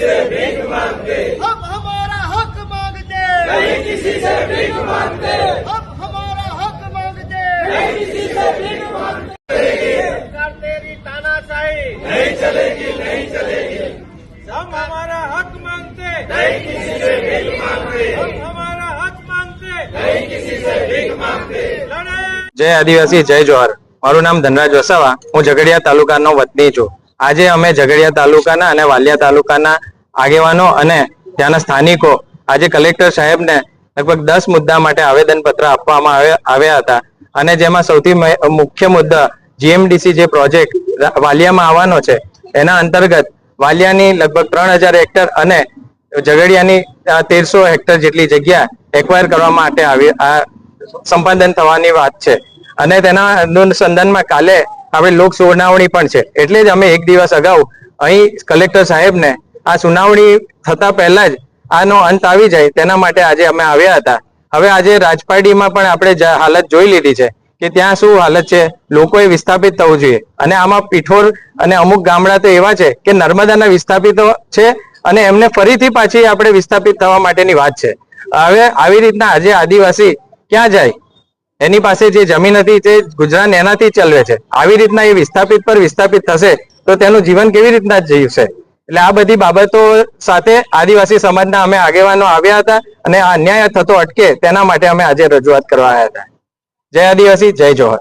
से भीख मांगते हम हमारा हक मांगते नहीं किसी से भीख मांगते हम हमारा हक मांगते नहीं किसी से भीख मांगते सरकार तेरी तानाशाही नहीं चलेगी नहीं चलेगी हम हमारा हक मांगते नहीं किसी से भीख मांगते हम हमारा हक मांगते नहीं किसी से भीख मांगते जय आदिवासी जय जोहर મારું નામ ધનરાજ વસાવા હું ઝઘડિયા તાલુકાનો વતની છું આજે અમે ઝઘડિયા તાલુકાના અને વાલિયા તાલુકાના આગેવાનો અને ત્યાંના સ્થાનિકો, આજે કલેક્ટર સાહેબને લગભગ દસ મુદ્દા માટે આવેદન પત્ર આપવામાં આવ્યા હતા. અને જેમાં સૌથી મુખ્ય મુદ્દા જીએમડીસી જે પ્રોજેક્ટ વાલિયામાં આવવાનો છે, એના અંતર્ગત વાલિયાની લગભગ ત્રણ હજાર હેક્ટર અને ઝઘડિયાની તેરસો હેક્ટર જેટલી જગ્યા એક્વાયર કરવા માટે આવી સંપાદન થવાની વાત છે. અને તેના અનુસંધાનમાં કાલે આપણે લોક સુનાવણી પણ છે. એટલે જ અમે એક દિવસ અગાઉ અહીં કલેક્ટર સાહેબને આ સુનાવણી થતા પહેલા જ આનો અંત આવી જાય તેના માટે આજે અમે આવ્યા હતા. હવે આજે રાજપાડીમાં પણ આપણે હાલત જોઈ લીધી છે કે ત્યાં શું હાલત છે, લોકોએ વિસ્થાપિત થવું જોઈએ. અને આમાં પીઠોર અને અમુક ગામડા તો એવા છે કે નર્મદાના વિસ્થાપિતો છે અને એમને ફરીથી પાછી આપણે વિસ્થાપિત થવા માટેની વાત છે. હવે આવી રીતના આજે આદિવાસી ક્યાં જાય? એની પાસે જે જમીન હતી તે ગુજરાત એનાથી ચલવે છે. આવી રીતના એ વિસ્થાપિત પર વિસ્થાપિત થશે તો તેનું જીવન કેવી રીતના જીવશે? એટલે આ બધી બાબતો સાથે આદિવાસી સમાજના અમે આગેવાનો આવ્યા હતા અને આ અન્યાય થતો અટકે તેના માટે અમે આજે રજૂઆત કરવા આવ્યા હતા. જય આદિવાસી, જય જોહર.